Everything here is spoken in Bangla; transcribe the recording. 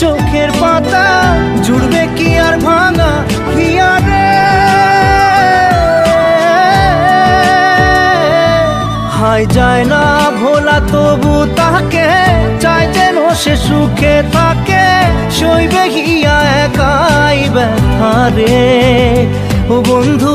চোখের পাতা জুড়বে কি আর ভাঙা হিয়ারে? হাই যায় না ভোলা, তবু তাকে চাই যেন সে সুখে থাকে, সইবে হিয়া একাই ব্যথা রে। ও বন্ধু